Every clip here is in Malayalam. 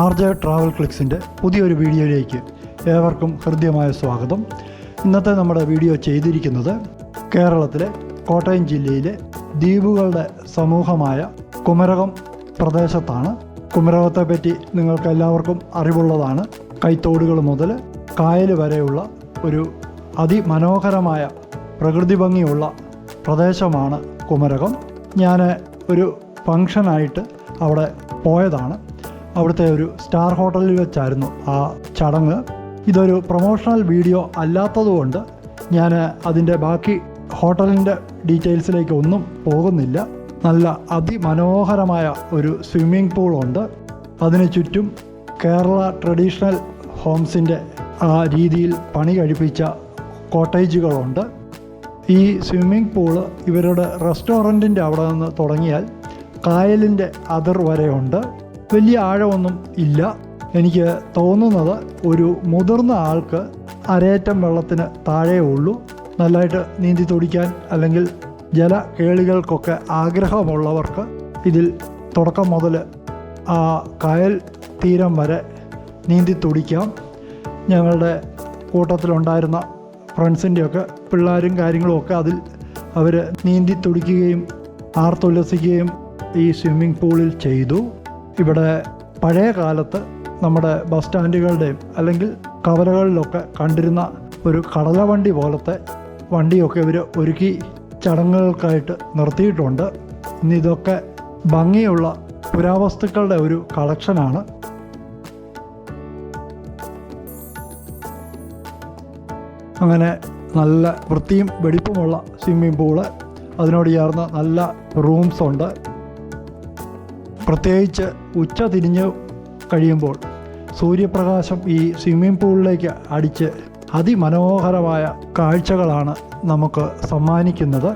ആർ ജെ ട്രാവൽ ക്ലിക്സിന്റെ പുതിയൊരു വീഡിയോയിലേക്ക് ഏവർക്കും ഹൃദ്യമായ സ്വാഗതം. ഇന്നത്തെ നമ്മുടെ വീഡിയോ ചെയ്തിരിക്കുന്നത് കേരളത്തിലെ കോട്ടയം ജില്ലയിലെ ദ്വീപുകളുടെ സമൂഹമായ കുമരകം പ്രദേശത്താണ്. കുമരകത്തെ പറ്റി നിങ്ങൾക്ക് എല്ലാവർക്കും അറിവുള്ളതാണ്. കൈത്തോടുകൾ മുതൽ കായൽ വരെയുള്ള ഒരു അതിമനോഹരമായ പ്രകൃതി ഭംഗിയുള്ള പ്രദേശമാണ് കുമരകം. ഞാൻ ഒരു ഫങ്ഷനായിട്ട് അവിടെ പോയതാണ്. അവിടുത്തെ ഒരു സ്റ്റാർ ഹോട്ടലിൽ വെച്ചായിരുന്നു ആ ചടങ്ങ്. ഇതൊരു പ്രൊമോഷണൽ വീഡിയോ അല്ലാത്തതുകൊണ്ട് ഞാൻ അതിന്റെ ബാക്കി ഹോട്ടലിന്റെ ഡീറ്റെയിൽസിലേക്ക് ഒന്നും പോകുന്നില്ല. നല്ല അതിമനോഹരമായ ഒരു സ്വിമ്മിംഗ് പൂളുണ്ട് അതിന് ചുറ്റും കേരള ട്രഡീഷണൽ ഹോംസിന്റെ ആ രീതിയിൽ പണി കഴിപ്പിച്ച കോട്ടേജുകളുണ്ട്. ഈ സ്വിമ്മിംഗ് പൂൾ ഇവരുടെ റെസ്റ്റോറന്റിന്റെ അവിടെ നിന്ന് തുടങ്ങിയാൽ കായലിന്റെ അതിർ വരെയുണ്ട്. വലിയ ആഴമൊന്നും ഇല്ല. എനിക്ക് തോന്നുന്നത് ഒരു മുതിർന്ന ആൾക്ക് അരയറ്റം വെള്ളത്തിന് താഴേ ഉള്ളൂ. നല്ലതായിട്ട് നീന്തി തുടിക്കാൻ അല്ലെങ്കിൽ ജല കേളികൾക്കൊക്കെ ആഗ്രഹമുള്ളവർക്ക് ഇതിൽ തുടക്കം മുതൽ ആ കായൽ തീരം വരെ നീന്തി തുടിക്കാം. ഞങ്ങളുടെ കൂട്ടത്തിലുണ്ടായിരുന്ന ഫ്രണ്ട്സിന്റെയൊക്കെ പിള്ളേരും കാര്യങ്ങളും ഒക്കെ അതിൽ അവർ നീന്തി തുടിക്കുകയും ആർത്തുല്ലസിക്കുകയും ഈ സ്വിമ്മിംഗ് പൂളിൽ ചെയ്തു. ഇവിടെ പഴയ കാലത്ത് നമ്മുടെ ബസ് സ്റ്റാൻഡുകളുടെയും അല്ലെങ്കിൽ കവലകളിലൊക്കെ കണ്ടിരുന്ന ഒരു കടലവണ്ടി പോലത്തെ വണ്ടിയൊക്കെ ഇവർ ഒരുക്കി ചടങ്ങുകൾക്കായിട്ട് നിർത്തിയിട്ടുണ്ട്. ഇനി ഇതൊക്കെ ഭംഗിയുള്ള പുരാവസ്തുക്കളുടെ ഒരു കളക്ഷനാണ്. അങ്ങനെ നല്ല വൃത്തിയും വെടിപ്പുമുള്ള സ്വിമ്മിംഗ് പൂൾ അതിനോട് ചേർന്ന് നല്ല റൂംസ് ഉണ്ട്. പ്രത്യേകിച്ച് ഉച്ച തിരിഞ്ഞ് കഴിയുമ്പോൾ സൂര്യപ്രകാശം ഈ സ്വിമ്മിംഗ് പൂളിലേക്ക് അടിച്ച് അതിമനോഹരമായ കാഴ്ചകളാണ് നമുക്ക് സമ്മാനിക്കുന്നത്.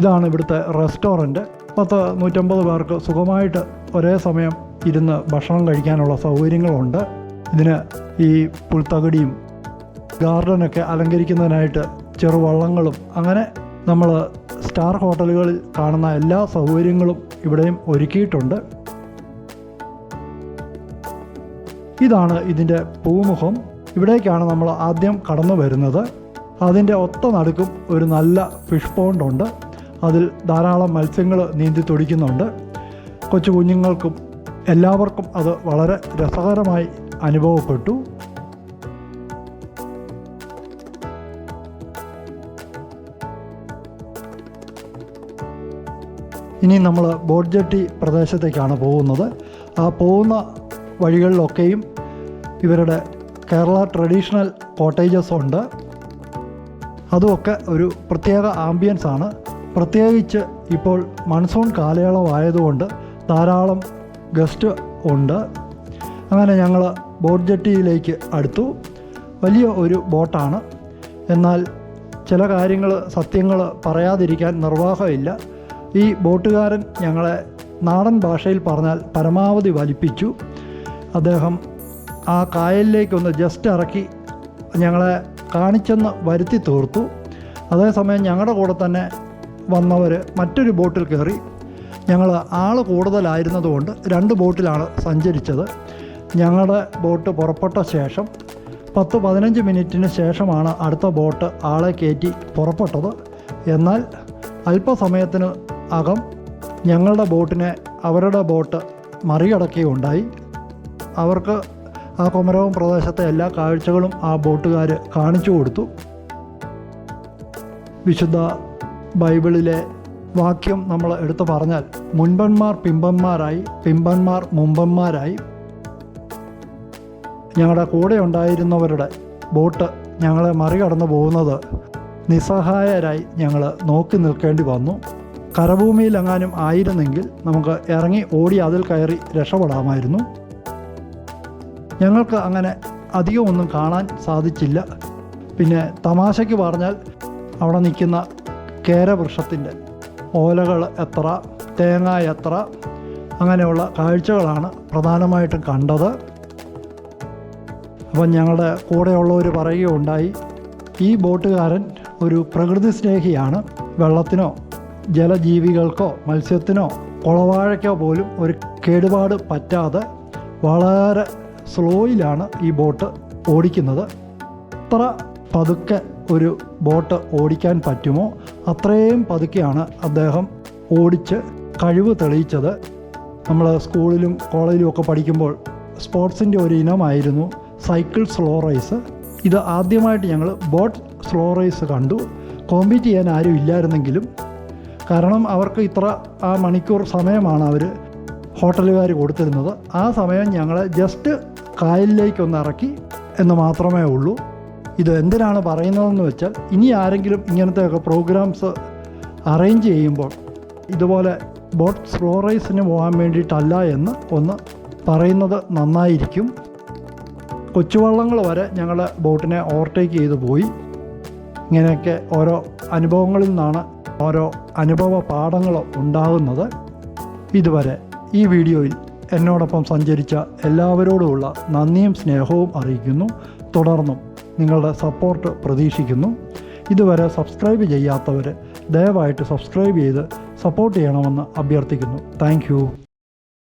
ഇതാണ് ഇവിടുത്തെ റെസ്റ്റോറന്റ് പത്ത് നൂറ്റമ്പത് പേർക്ക് സുഖമായിട്ട് ഒരേ സമയം ഇരുന്ന് ഭക്ഷണം കഴിക്കാനുള്ള സൗകര്യങ്ങളുണ്ട്. ഇതിന് ഈ പുൽത്തകടിയും ഗാർഡനൊക്കെ അലങ്കരിക്കുന്നതിനായിട്ട് ചെറുവള്ളങ്ങളും അങ്ങനെ നമ്മൾ സ്റ്റാർ ഹോട്ടലുകളിൽ കാണുന്ന എല്ലാ സൗകര്യങ്ങളും ഇവിടെയും ഒരുക്കിയിട്ടുണ്ട്. ഇതാണ് ഇതിന്റെ പൂമുഖം. ഇവിടേക്കാണ് നമ്മൾ ആദ്യം കടന്നു വരുന്നത്. അതിന്റെ ഒത്ത നടുക്കും ഒരു നല്ല ഫിഷ് പോണ്ടുണ്ട് അതിൽ ധാരാളം മത്സ്യങ്ങൾ നീന്തി തുടിക്കുന്നുണ്ട്. കൊച്ചു കുഞ്ഞുങ്ങൾക്കും എല്ലാവർക്കും അത് വളരെ രസകരമായി അനുഭവപ്പെട്ടു. ഇനി നമ്മൾ ബോഡ്ജട്ടി ജെട്ടി പ്രദേശത്തേക്കാണ് പോകുന്നത്. ആ പോകുന്ന വഴികളിലൊക്കെയും ഇവരുടെ കേരള ട്രഡീഷണൽ കോട്ടേജസ് ഉണ്ട്. അതുമൊക്കെ ഒരു പ്രത്യേക ആംബിയൻസ് ആണ്. പ്രത്യേകിച്ച് ഇപ്പോൾ മൺസൂൺ കാലയളവായതുകൊണ്ട് ധാരാളം ഗസ്റ്റ് ഉണ്ട്. അങ്ങനെ ഞങ്ങൾ ബോട്ട് ജെട്ടിയിലേക്ക് അടുത്തു. വലിയ ഒരു ബോട്ടാണ്. എന്നാൽ ചില കാര്യങ്ങൾ സത്യങ്ങൾ പറയാതിരിക്കാൻ നിർവാഹമില്ല. ഈ ബോട്ടുകാരൻ ഞങ്ങളെ നാടൻ ഭാഷയിൽ പറഞ്ഞാൽ പരമാവധി വലിപ്പിച്ചു. അദ്ദേഹം ആ കായലിലേക്കൊന്ന് ജസ്റ്റ് ഇറക്കി ഞങ്ങളെ കാണിച്ചെന്ന് വരുത്തി തീർത്തു. അതേസമയം ഞങ്ങളുടെ കൂടെ തന്നെ വന്നവർ മറ്റൊരു ബോട്ടിൽ കയറി. ഞങ്ങൾ ആൾ കൂടുതലായിരുന്നതുകൊണ്ട് രണ്ട് ബോട്ടിലാണ് സഞ്ചരിച്ചത്. ഞങ്ങളുടെ ബോട്ട് പുറപ്പെട്ട ശേഷം പത്ത് പതിനഞ്ച് മിനിറ്റിന് ശേഷമാണ് അടുത്ത ബോട്ട് ആളെ കയറ്റി പുറപ്പെട്ടത്. എന്നാൽ അല്പസമയത്തിന് അകം ഞങ്ങളുടെ ബോട്ടിനെ അവരുടെ ബോട്ട് മറികടക്കുകയുണ്ടായി. അവർക്ക് ആ കുമരകം പ്രദേശത്തെ എല്ലാ കാഴ്ചകളും ആ ബോട്ടുകാർ കാണിച്ചു കൊടുത്തു. വിശുദ്ധ ബൈബിളിലെ വാക്യം നമ്മൾ എടുത്തു പറഞ്ഞാൽ മുൻപന്മാർ പിമ്പന്മാരായി പിമ്പന്മാർ മുമ്പന്മാരായി. ഞങ്ങളുടെ കൂടെ ഉണ്ടായിരുന്നവരുടെ ബോട്ട് ഞങ്ങളെ മറികടന്നു പോകുന്നത് നിസ്സഹായരായി ഞങ്ങൾ നോക്കി നിൽക്കേണ്ടി വന്നു. കരഭൂമിയിലെങ്ങാനും ആയിരുന്നെങ്കിൽ നമുക്ക് ഇറങ്ങി ഓടി അതിൽ കയറി രക്ഷപ്പെടാമായിരുന്നു. ഞങ്ങൾക്ക് അങ്ങനെ അധികമൊന്നും കാണാൻ സാധിച്ചില്ല. പിന്നെ തമാശയ്ക്ക് പറഞ്ഞാൽ അവിടെ നിൽക്കുന്ന കേരവൃക്ഷത്തിന്റെ ഓലകൾ എത്ര തേങ്ങ എത്ര അങ്ങനെയുള്ള കാഴ്ചകളാണ് പ്രധാനമായിട്ടും കണ്ടത്. അപ്പം ഞങ്ങളുടെ കൂടെയുള്ളവർ പറയുകയുണ്ടായി ഈ ബോട്ടുകാരൻ ഒരു പ്രകൃതി സ്നേഹിയാണ് വെള്ളത്തിനോ ജലജീവികൾക്കോ മത്സ്യത്തിനോ കുളവാഴയ്ക്കോ പോലും ഒരു കേടുപാട് പറ്റാതെ വളരെ സ്ലോയിലാണ് ഈ ബോട്ട് ഓടിക്കുന്നത്. എത്ര പതുക്കെ ഒരു ബോട്ട് ഓടിക്കാൻ പറ്റുമോ അത്രയും പതുക്കെയാണ് അദ്ദേഹം ഓടിച്ച് കഴിവ് തെളിയിച്ചത്. നമ്മൾ സ്കൂളിലും കോളേജിലും ഒക്കെ പഠിക്കുമ്പോൾ സ്പോർട്സിന്റെ ഒരു ഇനമായിരുന്നു സൈക്കിൾ സ്ലോ റേസ്. ഇത് ആദ്യമായിട്ട് ഞങ്ങൾ ബോട്ട് സ്ലോ റേസ് കണ്ടു. കോമ്പീറ്റ് ചെയ്യാൻ ആരും ഇല്ലായിരുന്നെങ്കിലും കാരണം അവർക്ക് ഇത്ര ആ മണിക്കൂർ സമയമാണ് അവർ ഹോട്ടലുകാർ കൊടുത്തിരുന്നത്. ആ സമയം ഞങ്ങളെ ജസ്റ്റ് കായലിലേക്കൊന്ന് ഇറക്കി എന്ന് മാത്രമേ ഉള്ളൂ. ഇത് എന്തിനാണ് പറയുന്നതെന്ന് വെച്ചാൽ ഇനി ആരെങ്കിലും ഇങ്ങനത്തെയൊക്കെ പ്രോഗ്രാംസ് അറേഞ്ച് ചെയ്യുമ്പോൾ ഇതുപോലെ ബോട്ട് സ്ലോ റേസിന് പോകാൻ വേണ്ടിയിട്ടല്ല എന്ന് ഒന്ന് പറയുന്നത് നന്നായിരിക്കും. കൊച്ചുവള്ളങ്ങൾ വരെ ഞങ്ങളുടെ ബോട്ടിനെ ഓവർടേക്ക് ചെയ്തു പോയി. ഇങ്ങനെയൊക്കെ ഓരോ അനുഭവങ്ങളിൽ നിന്നാണ് ഓരോ അനുഭവ പാഠങ്ങളോ ഉണ്ടാകുന്നത് ഇതുവരെ. ഈ വീഡിയോയിൽ എന്നോടൊപ്പം സഞ്ചരിച്ച എല്ലാവരോടുമുള്ള നന്ദിയും സ്നേഹവും അറിയിക്കുന്നു. തുടർന്നും നിങ്ങളുടെ സപ്പോർട്ട് പ്രതീക്ഷിക്കുന്നു. ഇതുവരെ സബ്സ്ക്രൈബ് ചെയ്യാത്തവർ ദയവായിട്ട് സബ്സ്ക്രൈബ് ചെയ്ത് സപ്പോർട്ട് ചെയ്യണമെന്ന് അഭ്യർത്ഥിക്കുന്നു. താങ്ക്